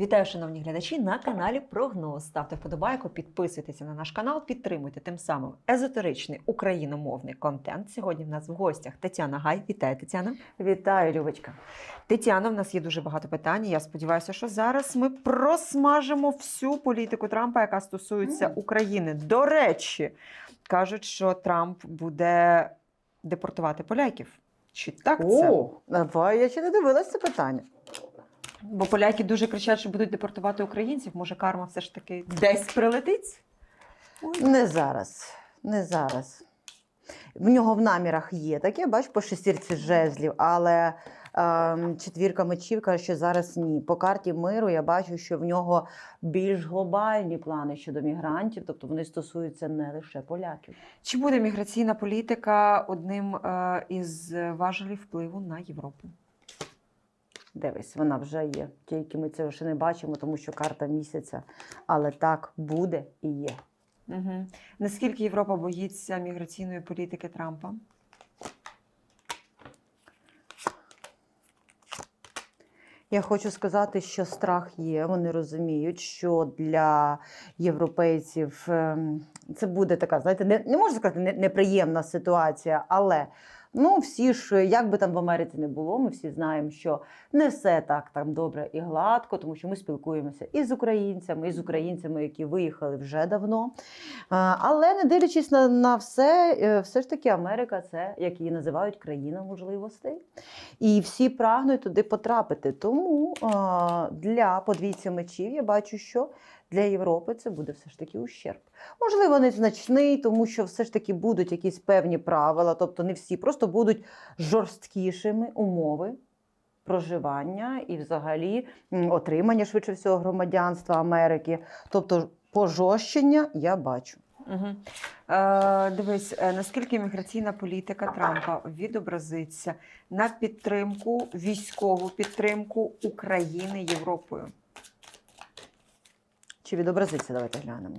Вітаю, шановні глядачі, на каналі Прогноз. Ставте вподобайку, підписуйтеся на наш канал, підтримуйте тим самим езотеричний україномовний контент. Сьогодні в нас в гостях Тетяна Гай. Вітаю, Тетяна. Вітаю, Любочка. Тетяна, в нас є дуже багато питань. Я сподіваюся, що зараз ми просмажимо всю політику Трампа, яка стосується Мгм. України. До речі, кажуть, що Трамп буде депортувати поляків. Чи так це? О, давай, я ще не дивилась це питання. Бо поляки дуже кричать, що будуть депортувати українців. Може, карма все ж таки десь прилетить? Не зараз. Не зараз. В нього в намірах є таке, бач, по шестірці жезлів, але ем, четвірка мечів каже, що зараз ні. По карті миру я бачу, що в нього більш глобальні плани щодо мігрантів, тобто вони стосуються не лише поляків. Чи буде міграційна політика одним е, із важелів впливу на Європу? Дивись, вона вже є. Тільки ми це ще не бачимо, тому що карта місяця. Але так буде і є. Угу. Наскільки Європа боїться міграційної політики Трампа? Я хочу сказати, що страх є. Вони розуміють, що для європейців ем, це буде така, знаєте, не, не можна сказати неприємна ситуація, але ну всі ж, як би там в Америці не було, ми всі знаємо, що не все так там добре і гладко, тому що ми спілкуємося і з українцями, і з українцями, які виїхали вже давно. Але не дивлячись на, на все, е, все ж таки Америка це, як її називають, країна можливостей. І всі прагнуть туди потрапити. Тому для подвійця мечів я бачу, що для Європи це буде все ж таки ущерб. Можливо, незначний, тому що все ж таки будуть якісь певні правила, тобто не всі, просто будуть жорсткішими умови. Проживання і, взагалі, отримання швидше всього громадянства Америки. Тобто, пожорщення я бачу. Угу. Е, дивись, е, наскільки міграційна політика Трампа відобразиться на підтримку, військову підтримку України Європою? Чи відобразиться? Давайте глянемо.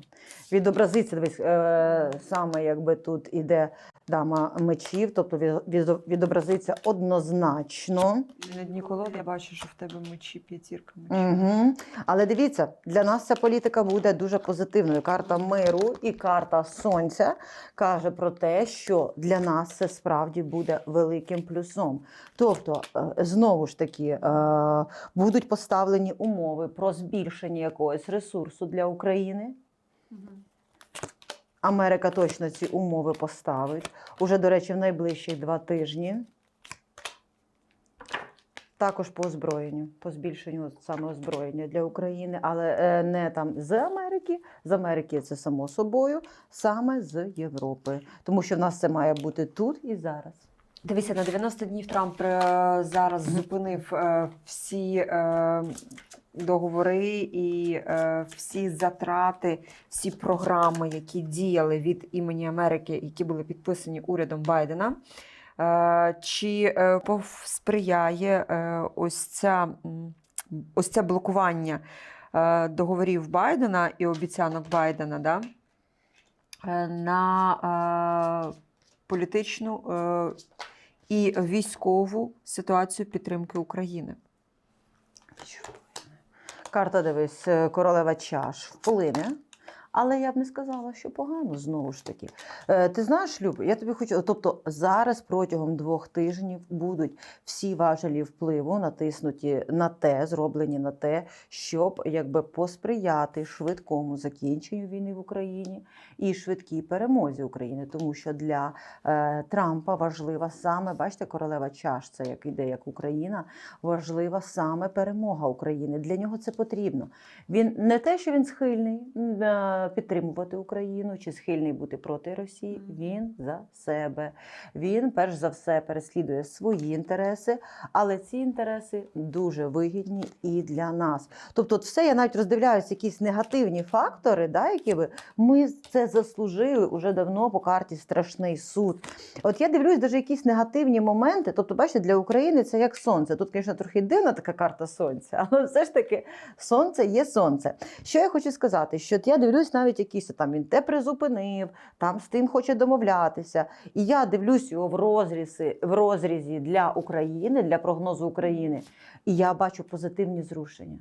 Відобразиться, дивись, е, саме якби тут іде дама мечів, тобто від- від- відобразиться однозначно. На дні колоди я бачу, що в тебе мечі п'ятірка мечів. Угу. Але дивіться, для нас ця політика буде дуже позитивною. Карта миру і карта сонця каже про те, що для нас це справді буде великим плюсом. Тобто, е, знову ж таки, е, будуть поставлені умови про збільшення якогось ресурсу для України. Америка точно ці умови поставить. Уже, до речі, в найближчі два тижні. Також по озброєнню, по збільшенню саме озброєння для України, але е, не там з Америки. З Америки це само собою, саме з Європи. Тому що в нас це має бути тут і зараз. Дивися, на 90 днів Трамп е, зараз зупинив е, всі договори і е, всі затрати, всі програми, які діяли від імені Америки, які були підписані урядом Байдена. Е, Чи е, сприяє е, ось ця ось це блокування е, договорів Байдена і обіцянок Байдена да, е, на е, політичну е, і військову ситуацію підтримки України. Карта дивись, е, королева чаш вплине. Але я б не сказала, що погано знову ж таки. Е, ти знаєш, Люб, я тобі хочу. Тобто зараз протягом двох тижнів будуть всі важелі впливу натиснуті на те, зроблені на те, щоб якби посприяти швидкому закінченню війни в Україні і швидкій перемозі України. Тому що для е, Трампа важлива саме, бачите, королева чаш, це як іде як Україна, важлива саме перемога України. Для нього це потрібно. Він не те, що він схильний е, підтримувати Україну чи схильний бути проти Росії. Він за себе. Він перш за все переслідує свої інтереси, але ці інтереси дуже вигідні і для нас. Тобто, от все я навіть роздивляюся якісь негативні фактори, да, які би ми це заслужили уже давно по карті страшний суд. От я дивлюсь, навіть якісь негативні моменти. Тобто, бачите, для України це як сонце. Тут, звісно, трохи дивна така карта сонця, але все ж таки сонце є сонце. Що я хочу сказати? Що от я дивлюсь навіть якісь там він те призупинив, там з тим хоче домовлятися. І я дивлюсь його в розрізі, в розрізі для України, для прогнозу України, і я бачу позитивні зрушення.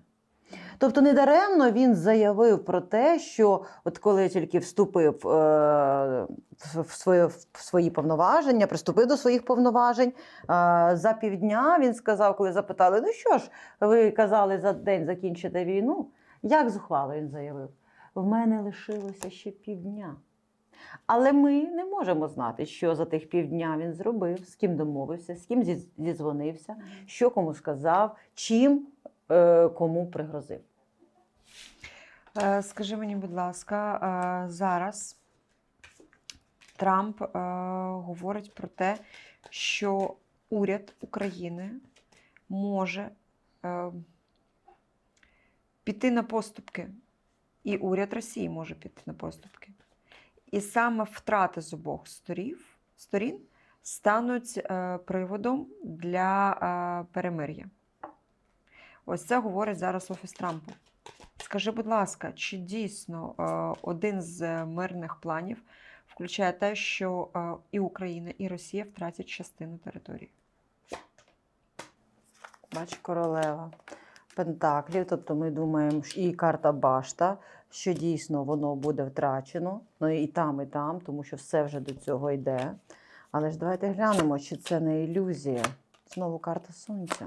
Тобто недаремно він заявив про те, що от коли тільки вступив е, в, своє, в свої повноваження, приступив до своїх повноважень, е, за півдня він сказав, коли запитали: ну що ж, ви казали за день закінчити війну? Як зухвало він заявив? В мене лишилося ще півдня. Але ми не можемо знати, що за тих півдня він зробив, з ким домовився, з ким зі- зідзвонився, що кому сказав, чим е, кому пригрозив. Е, Скажи мені, будь ласка, е, зараз Трамп е, говорить про те, що уряд України може піти на поступки, і уряд Росії може піти на поступки. І саме втрати з обох сторів, сторін стануть е, приводом для е, перемир'я. Ось це говорить зараз Офіс Трампа. Скажи, будь ласка, чи дійсно е, один з мирних планів включає те, що і Україна, і Росія втратять частину території? Бач, королева Пентаклів. Тобто ми думаємо, і карта Башта, що дійсно воно буде втрачено. Ну і там, і там, тому що все вже до цього йде. Але ж давайте глянемо, чи це не ілюзія. Знову карта сонця.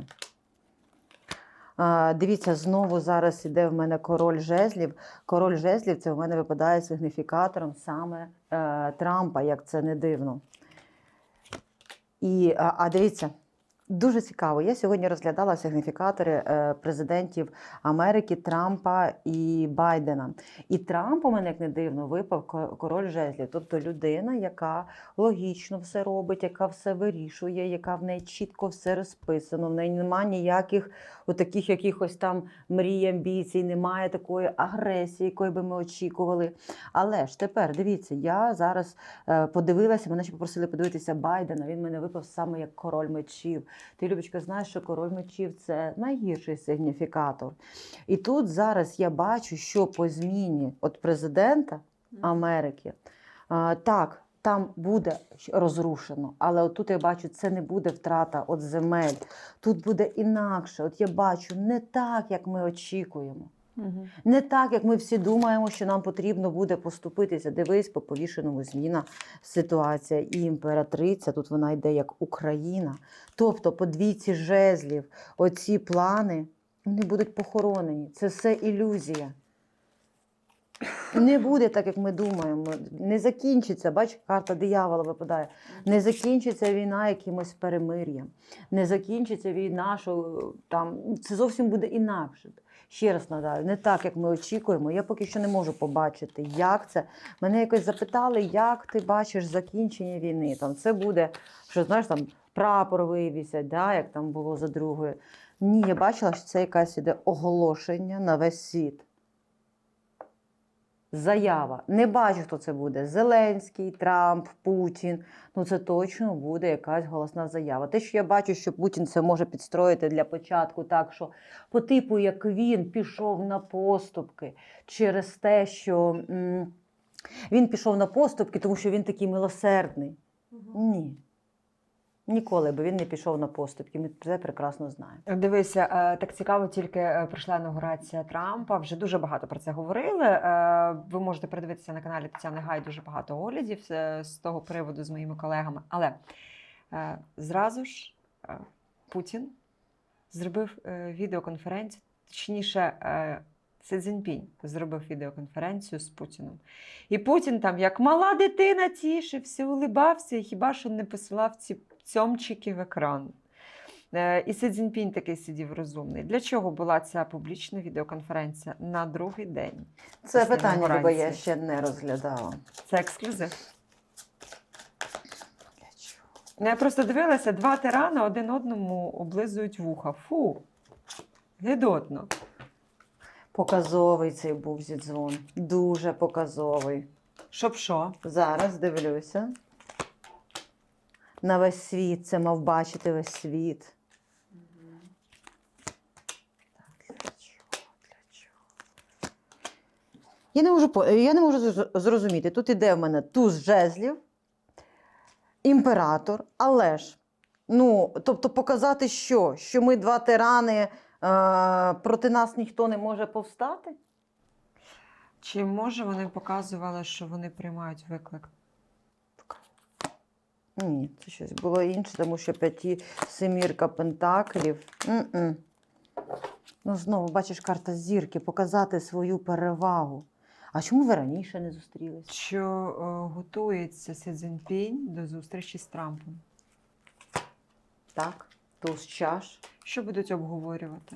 А, дивіться, знову зараз іде в мене король жезлів. Король жезлів це в мене випадає сигніфікатором саме е, Трампа, як це не дивно. І, а, а дивіться, Дуже цікаво. Я сьогодні розглядала сигніфікатори е, президентів Америки Трампа і Байдена. І Трамп у мене, як не дивно, випав король жезлів, тобто людина, яка логічно все робить, яка все вирішує, яка в неї чітко все розписано. В неї немає ніяких таких якихось там мрій, амбіцій, немає такої агресії, якої би ми очікували. Але ж тепер дивіться, я зараз е, подивилася, мене ще попросили подивитися Байдена. Він мене випав саме як король мечів. Ти, Любочка, знаєш, що король мечів це найгірший сигніфікатор. І тут зараз я бачу, що по зміні от президента Америки, так, там буде розрушено, але от тут я бачу, це не буде втрата от земель. Тут буде інакше. От я бачу не так, як ми очікуємо. Не так, як ми всі думаємо, що нам потрібно буде поступитися. Дивись, по повішеному зміна ситуація. І імператриця, тут вона йде як Україна. Тобто, по двійці жезлів, оці плани вони будуть похоронені. Це все ілюзія. Не буде так, як ми думаємо. Не закінчиться. Бач, карта диявола випадає. Не закінчиться війна якимось перемир'ям. Не закінчиться війна, що там це зовсім буде інакше. Ще раз нагадаю, не так, як ми очікуємо. Я поки що не можу побачити, як це. Мене якось запитали, як ти бачиш закінчення війни. Там це буде, що знаєш, там прапор вивісять, да, як там було за другою. Ні, я бачила, що це якась іде оголошення на весь світ. Заява. Не бачу, хто це буде. Зеленський, Трамп, Путін. Ну це точно буде якась голосна заява. Те, що я бачу, що Путін це може підстроїти для початку, так що по типу, як він пішов на поступки через те, що м, він пішов на поступки, тому що він такий милосердний. Ні. Ніколи би він не пішов на поступки. Ми це прекрасно знаємо. Дивися, е, так цікаво, тільки е, пройшла інаугурація Трампа. Вже дуже багато про це говорили. Е, Ви можете передивитися на каналі Тетяни Гай дуже багато оглядів з того приводу з моїми колегами. Але зразу ж Путін зробив відеоконференцію, точніше. Си Цзіньпінь зробив відеоконференцію з Путіним. І Путін там, як мала дитина, тішився, улибався, і хіба що не посилав ці цьомчики в екран. Е, І Си Цзіньпінь такий сидів розумний. Для чого була ця публічна відеоконференція на другий день? Це питання, Люба, я ще не розглядала. Це ексклюзив. Чого? Ну, Я просто дивилася, два тирани один одному облизують вуха. Фу, гидотно. Показовий цей був зідзвон. Дуже показовий. Щоб що? Зараз дивлюся. На весь світ це мав бачити весь світ. Я не можу, я не можу зрозуміти. Тут іде в мене туз жезлів, імператор, але ж, ну, тобто показати що? Що ми два тирани Е, проти нас ніхто не може повстати. Чи може вони показували, що вони приймають виклик? Ні, це щось було інше, тому що п'яті семірка пентаклів. М-м. Ну, знову бачиш карта зірки, показати свою перевагу. А чому ви раніше не зустрілись? Що е, готується Сі Цзіньпінь до зустрічі з Трампом? Так, туз чаш. Що будуть обговорювати?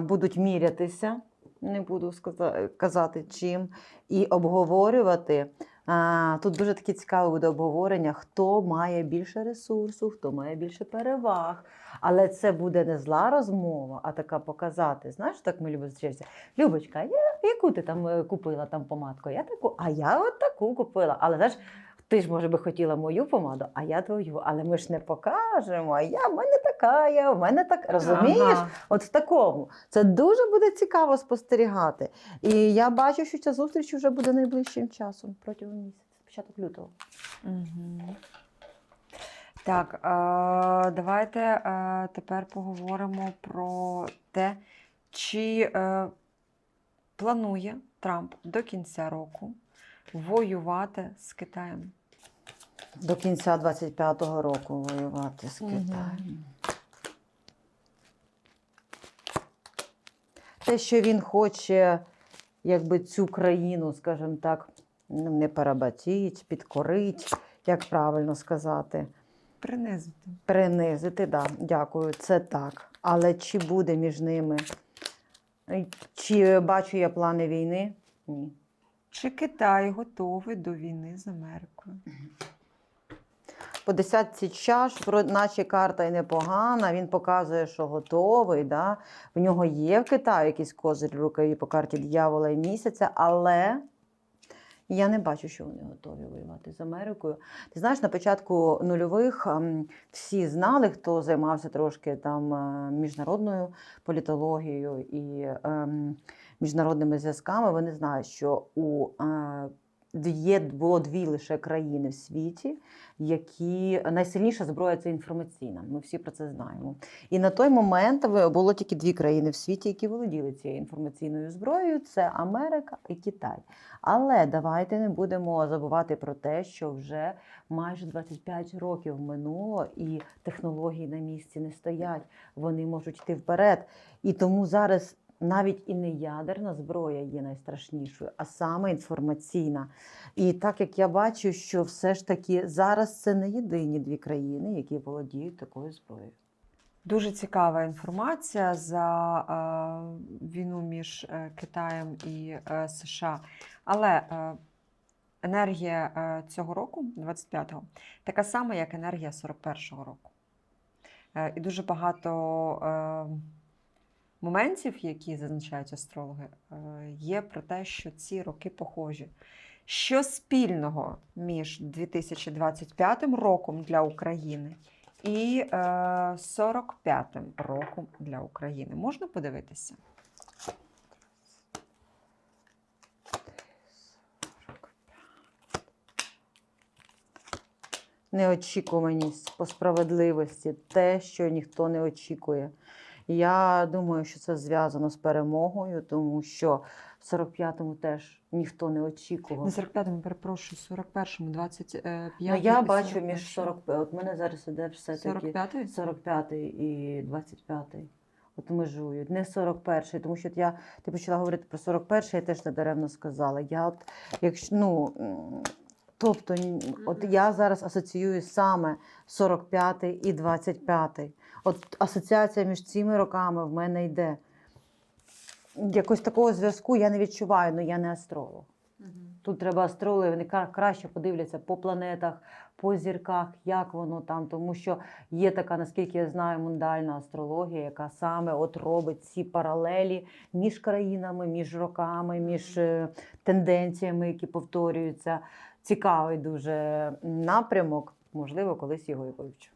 будуть мірятися, не буду казати чим, і обговорювати. Тут дуже таке цікаве буде обговорення, хто має більше ресурсу, хто має більше переваг. Але це буде не зла розмова, а така показати. Знаєш, так ми любимо зустрічатися. Любочка, я, яку ти там е, купила там помадку? Я таку, а я от таку купила. Але знаєш, ти ж, може би, хотіла мою помаду, а я твою. Але ми ж не покажемо. А я в мене така, я в мене так. Розумієш? Ага. От в такому. Це дуже буде цікаво спостерігати. І я бачу, що ця зустріч вже буде найближчим часом протягом місяця, початок лютого. Мгм. Так, е, давайте е, тепер поговоримо про те, чи е, планує Трамп до кінця року воювати з Китаєм. До кінця 25-го року воювати з. Китаєм. Те, що він хоче, якби цю країну, скажімо так, ну, не перебатіть, підкорить, як правильно сказати. Принизити. Принизити, да, дякую, це так. Але чи буде між ними? Чи бачу я плани війни? Ні. Чи Китай готовий до війни з Америкою? По десятці чаш, наче карта і непогана, він показує, що готовий. Да? В нього є в Китаї якийсь козир в рукаві по карті дьявола і місяця, але я не бачу, що вони готові воювати з Америкою. Ти знаєш, на початку нульових ем, всі знали, хто займався трошки там е, міжнародною політологією і ем, міжнародними зв'язками. Вони знають, що у е, є було дві лише країни в світі, які найсильніша зброя це інформаційна. Ми всі про це знаємо. І на той момент було тільки дві країни в світі, які володіли цією інформаційною зброєю: це Америка і Китай. Але давайте не будемо забувати про те, що вже майже 25 років минуло, і технології на місці не стоять. Вони можуть йти вперед. І тому зараз. Навіть і не ядерна зброя є найстрашнішою, а саме інформаційна. І так як я бачу, що все ж таки зараз це не єдині дві країни, які володіють такою зброєю. Дуже цікава інформація за е, війну між е, Китаєм і е, США. Але енергія цього року, 25-го, така сама, як енергія 41-го року. І дуже багато моментів, які зазначають астрологи, е, є про те, що ці роки похожі. Що спільного між 2025 роком для України і е, 45-м роком для України. Можна подивитися? Неочікуваність по справедливості, те, що ніхто не очікує. Я думаю, що це зв'язано з перемогою, тому що в 45-му теж ніхто не очікував. Не 45-му, перепрошую, 41-му, 25 Ну, я бачу між 45, от мене зараз іде все-таки 45-й? 45 і 25. От межують. Не 41, тому що от я ти почала говорити про 41, я теж недаремно сказала. Я от, якщо, ну, тобто, от я зараз асоціюю саме 45 і 25. От асоціація між цими роками в мене йде. Якось такого зв'язку я не відчуваю, але я не астролог. Тут треба астрологи, вони краще подивляться по планетах, по зірках, як воно там, тому що є така, наскільки я знаю, мундальна астрологія, яка саме от робить ці паралелі між країнами, між роками, між е, тенденціями, які повторюються. Цікавий дуже напрямок. Можливо, колись його і вивчу.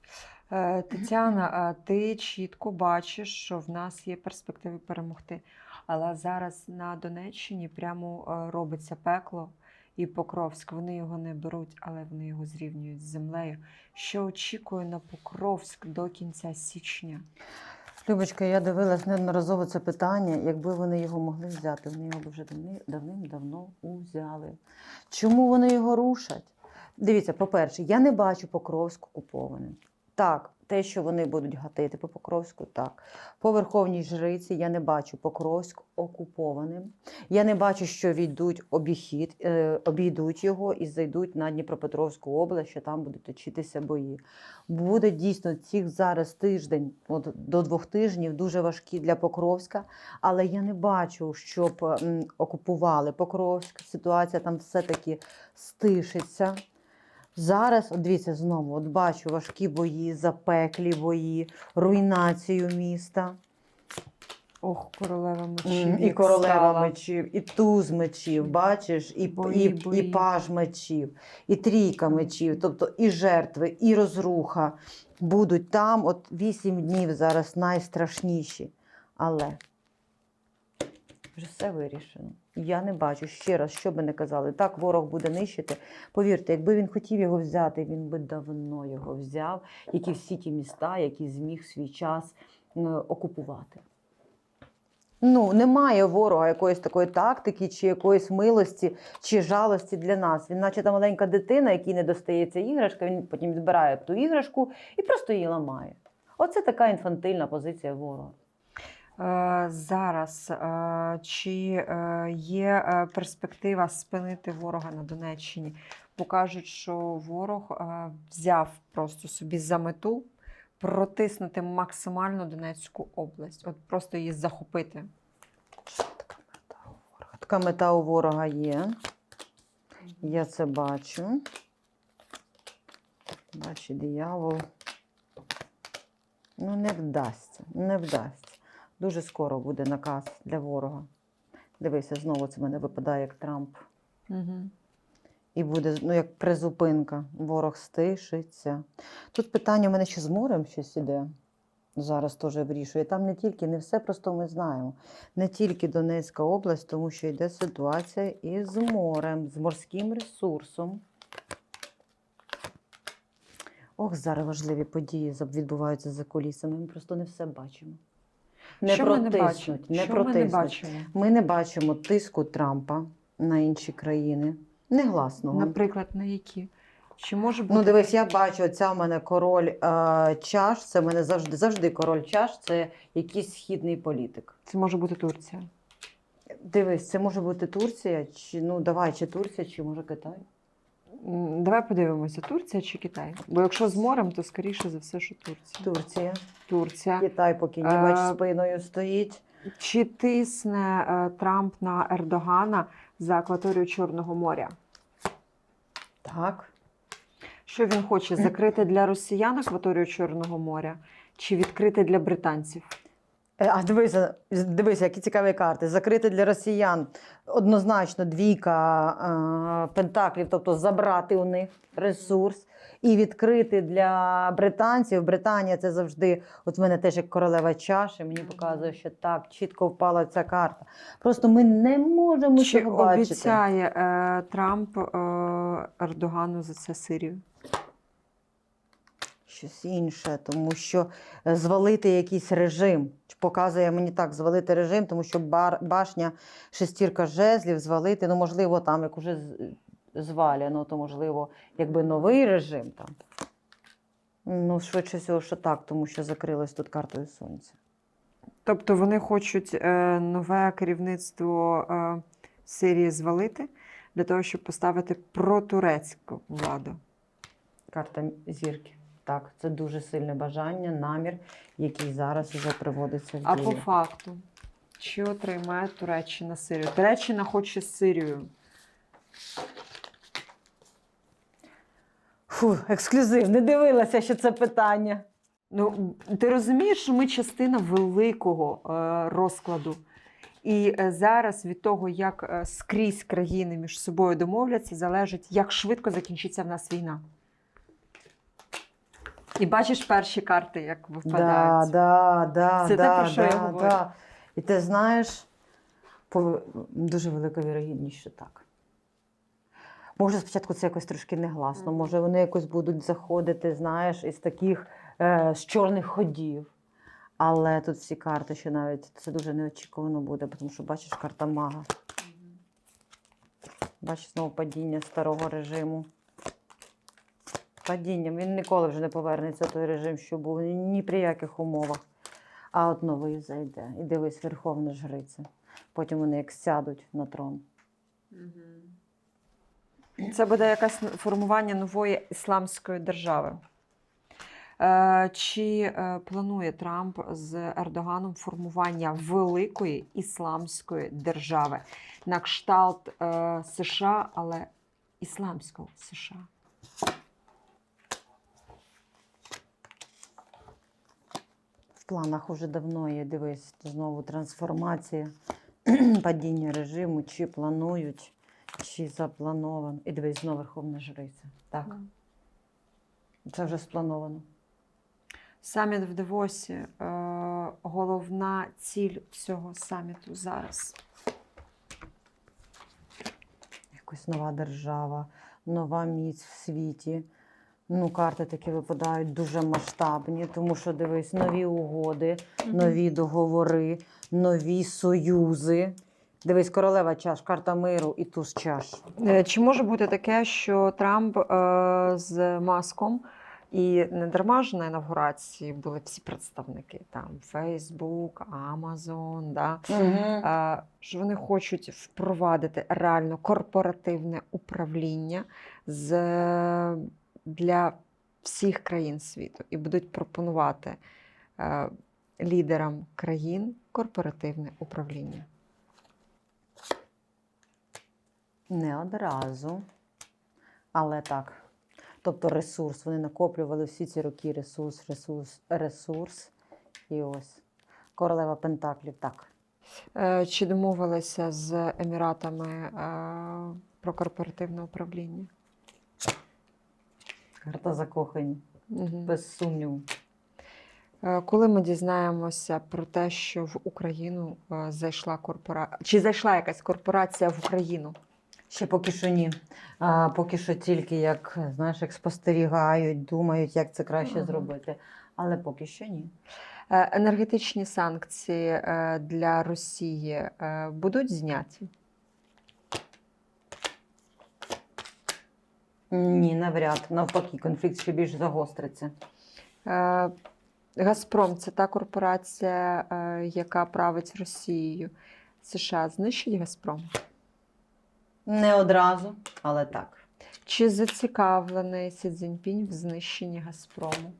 Е, Тетяна, ти чітко бачиш, що в нас є перспективи перемогти. Але зараз на Донеччині прямо е, робиться пекло і Покровськ. Вони його не беруть, але вони його зрівнюють з землею. Що очікує на Покровськ до кінця січня? Любочка, я дивилась неодноразово це питання. Якби вони його могли взяти, вони його вже давни- давним-давно узяли. Чому вони його рушать? Дивіться, по-перше, я не бачу Покровськ окупованим. Так, те, що вони будуть гатити по Покровську, так. По Верховній Жриці я не бачу Покровськ окупованим. Я не бачу, що війдуть обіхід, е, обійдуть його і зайдуть на Дніпропетровську область, що там будуть точитися бої. Буде дійсно цих зараз тиждень, от до двох тижнів, дуже важкі для Покровська. Але я не бачу, щоб м, окупували Покровськ. Ситуація там все-таки стишиться. Зараз, от дивіться, знову от бачу важкі бої, запеклі бої, руйнацію міста. Ох, королева мечів. М, І королева стала. мечів, і туз мечів, бачиш, і, Бої, і, бої. і паж мечів, і трійка мечів, тобто і жертви, і розруха будуть там. От вісім днів зараз найстрашніші. Але вже все вирішено. Я не бачу ще раз, що би не казали. Так, ворог буде нищити. Повірте, якби він хотів його взяти, він би давно його взяв, як і всі ті міста, які зміг свій час окупувати. Ну, немає ворога якоїсь такої тактики, чи якоїсь милості, чи жалості для нас. Він, наче та маленька дитина, якій не достається іграшка, він потім відбирає ту іграшку і просто її ламає. Оце така інфантильна позиція ворога. Е, Зараз е, чи е, є перспектива спинити ворога на Донеччині? Покажуть, що ворог взяв просто собі за мету протиснути максимально Донецьку область, от просто її захопити. Така мета у ворога? Така мета у ворога є. Я це бачу. Бачу, диявол. Ну, не вдасться, не вдасться. Дуже скоро буде наказ для ворога. Дивися, знову це мене випадає як Трамп. Угу. І буде ну, як призупинка. Ворог стишиться. Тут питання в мене ще з морем щось іде. Зараз теж вирішує. Там не тільки, не все просто ми знаємо. Не тільки Донецька область, тому що йде ситуація і з морем, з морським ресурсом. Ох, зараз важливі події відбуваються за кулісами. Ми просто не все бачимо. Не що ми не протиснуть, не що ми не протиснуть. бачимо? Ми не бачимо тиску Трампа на інші країни. Негласного. Наприклад, на які? Чи може бути Ну, дивись, я бачу, оця в мене король е, чаш. Це в мене завжди завжди король чаш, це якийсь східний політик. це може бути Турція? Дивись, це може бути Турція, чи ну давай, чи Турція, чи може Китай. Давай подивимося, Турція чи Китай? Бо якщо з морем, то скоріше за все, що Турція. Турція. Турція. Китай поки не бач Е, спиною стоїть. Чи тисне е, Трамп на Ердогана за акваторію Чорного моря? Так. Що він хоче закрити для росіян акваторію Чорного моря чи відкрити для британців? Е, А дивися, дивися, які цікаві карти. Закрити для росіян однозначно двійка е, пентаклів, тобто забрати у них ресурс. І відкрити для британців. Британія це завжди, от в мене теж як королева чаші, мені показує, що так, чітко впала ця карта. Просто ми не можемо Чи цього бачити. обіцяє е, Трамп е, Ердогану за це Сирію? Щось інше, тому що е, звалити якийсь режим. Показує мені так, звалити режим, тому що бар, башня, шестірка жезлів, звалити, ну, можливо, там, як уже звалено, то можливо, якби новий режим там. Ну, швидше всього, що так, тому що закрилось тут картою сонця. Тобто вони хочуть е, нове керівництво е, Сирії звалити для того, щоб поставити протурецьку владу. Карта зірки. Так, це дуже сильне бажання, намір, який зараз вже приводиться в А по факту, чи отримає Туреччина Сирію? Туреччина хоче Сирію. Фу, ексклюзив, не дивилася, що це питання. Ну, ти розумієш, що ми частина великого е, розкладу. І е, зараз від того, як е, скрізь країни між собою домовляться, залежить, як швидко закінчиться в нас війна. І бачиш перші карти, як Да, випадають. да, да, Це те, да, про що я говорю. да. І ти знаєш, по- дуже велика вірогідність, що так. Може, спочатку це якось трошки негласно, Мгм. може, вони якось будуть заходити, знаєш, із таких е, з чорних ходів. Але тут всі карти, що навіть це дуже неочікувано буде, тому що бачиш карта мага. Бачиш знову падіння старого режиму. Падінням. Він ніколи вже не повернеться той режим, що був ні, при яких умовах. А от новий зайде. І дивись, Верховна Жриця. Потім вони як сядуть на трон. Це буде якесь формування нової ісламської держави. Е, Чи е, планує Трамп з Ердоганом формування великої ісламської держави на кшталт е, США, але ісламського США? Планах уже давно є, дивись, знову трансформація, падіння режиму, чи планують, чи заплановано. І дивись, знову Верховна Жриця. Так, це вже сплановано. Саміт в Девосі е, головна ціль цього саміту зараз. Якась нова держава, нова міць в світі. Ну, карти такі випадають дуже масштабні, тому що дивись, нові угоди, нові договори, нові союзи. Дивись, королева чаш, карта миру і туз чаш. Е, Чи може бути таке, що Трамп е, з маском і не дарма ж на інавгурації були всі представники там Facebook, Amazon, да, е, що вони хочуть впровадити реально корпоративне управління з, для всіх країн світу і будуть пропонувати е, лідерам країн корпоративне управління. Не одразу, але так. Тобто ресурс. Вони накоплювали всі ці роки ресурс, ресурс, ресурс. І ось. Королева Пентаклів, так. Е, Чи домовилися з Еміратами е, про корпоративне управління? Карта закохані, Мгм. без сумніву. Е, Коли ми дізнаємося про те, що в Україну е, зайшла корпорація, чи зайшла якась корпорація в Україну? Ще поки що ні. А, поки що тільки як, знаєш, як спостерігають, думають, як це краще зробити. Але поки що ні. Е, Енергетичні санкції для Росії будуть зняті? Ні, навряд. Навпаки, конфлікт ще більш загостриться. Е, Газпром це та корпорація, е, яка править Росією. США знищить Газпром? Не одразу, але так. Чи зацікавлений Сі Цзіньпінь в знищенні Газпрому?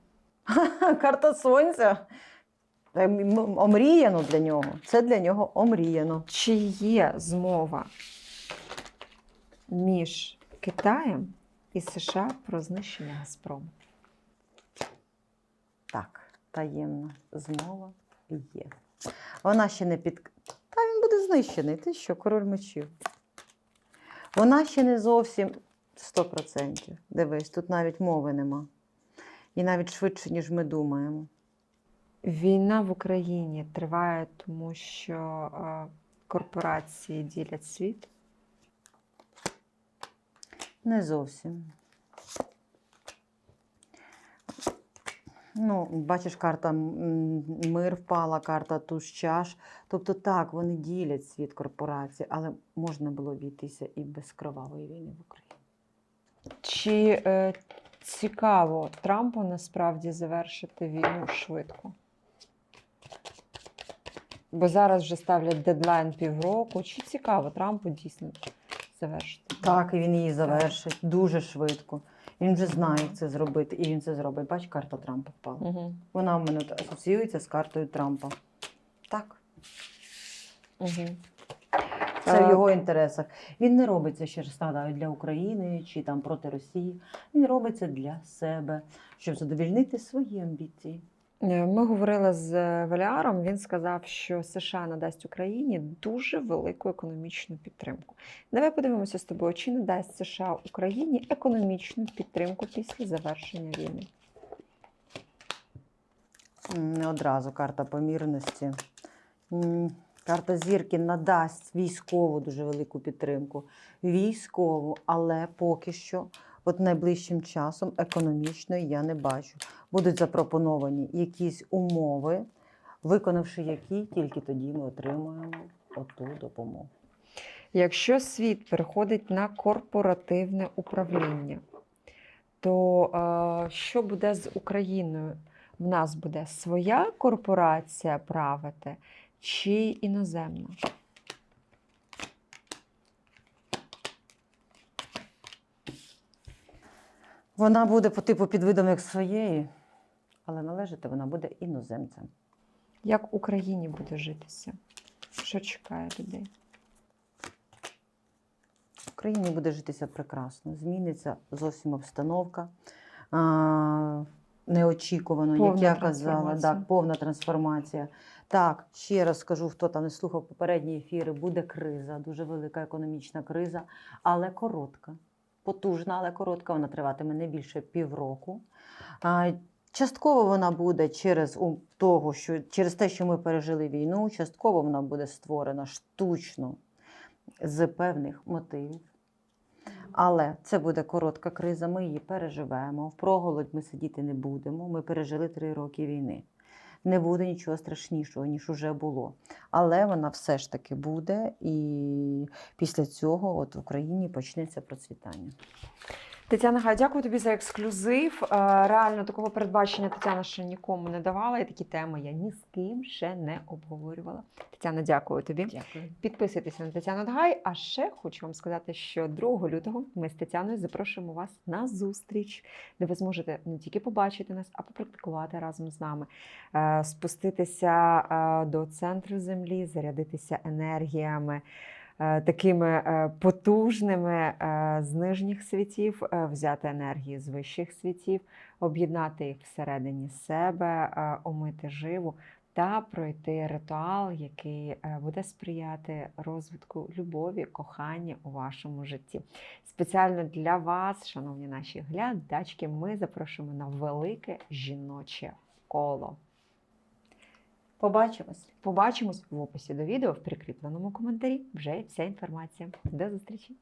Карта сонця. Омріяно для нього. Це для нього омріяно. Чи є змова між Китаєм і США про знищення Газпрому? Так, таємна змова є. Вона ще не під. Та він буде знищений. Ти що, король мечів? Вона ще не зовсім 100%. Дивись, тут навіть мови нема. І навіть швидше, ніж ми думаємо. Війна в Україні триває, тому що е, корпорації ділять світ. Не зовсім. Ну, бачиш, карта мир впала, карта туз чаш. Тобто так, вони ділять світ корпорацій, але можна було обійтися і без кровавої війни в Україні. Чи е, цікаво Трампу насправді завершити війну швидко? Бо зараз вже ставлять дедлайн півроку. Чи цікаво Трампу дійсно завершити? Так, і він її завершить дуже швидко. Він вже знає, як це зробити, і він це зробить. Бач, карта Трампа впала. Угу. Вона в мене асоціюється з картою Трампа. Так. Угу. Це в Е, його інтересах. Він не робить це ще раз нагадаю для України чи там проти Росії. Він робить це для себе, щоб задовільнити свої амбіції. Е, Ми говорили з Валяром. Він сказав, що США надасть Україні дуже велику економічну підтримку. Давай подивимося з тобою, чи надасть США Україні економічну підтримку після завершення війни. Не одразу карта помірності. Карта зірки надасть військову дуже велику підтримку. Військову, але поки що, от найближчим часом, економічної я не бачу. Будуть запропоновані якісь умови, виконавши які, тільки тоді ми отримуємо оту допомогу. Якщо світ переходить на корпоративне управління, то е, що буде з Україною? В нас буде своя корпорація правити чи іноземна? Вона буде по типу підвидом як своєї, але належати вона буде іноземцям. Як Україні буде житися? Що чекає людей? В Україні буде житися прекрасно. Зміниться зовсім обстановка. А, неочікувано, як я казала, так, повна трансформація. Так, ще раз скажу, хто там не слухав попередні ефіри, буде криза, дуже велика економічна криза, але коротка. Потужна, але коротка. Вона триватиме не більше півроку. Частково вона буде через того, що через те, що ми пережили війну, частково вона буде створена штучно з певних мотивів. Але це буде коротка криза, ми її переживемо. В проголодь ми сидіти не будемо. Ми пережили три роки війни. Не буде нічого страшнішого, ніж уже було. Але вона все ж таки буде, і після цього от в Україні почнеться процвітання. Тетяна Гай, дякую тобі за ексклюзив. Е, Реально такого передбачення Тетяна ще нікому не давала, і такі теми я ні з ким ще не обговорювала. Тетяна, дякую тобі. Дякую. Підписуйтеся на Тетяну Дгай. А ще хочу вам сказати, що 2 лютого ми з Тетяною запрошуємо вас на зустріч, де ви зможете не тільки побачити нас, а попрактикувати разом з нами, Е, спуститися е, до центру землі, зарядитися енергіями. Е, Такими е, потужними е, з нижніх світів, взяти енергії з вищих світів, об'єднати їх всередині себе, омити живу та пройти ритуал, який буде сприяти розвитку любові, кохання у вашому житті. Спеціально для вас, шановні наші глядачки, ми запрошуємо на велике жіноче коло. Побачимось. Побачимось в описі до відео в прикріпленому коментарі. Вже вся інформація. До зустрічі!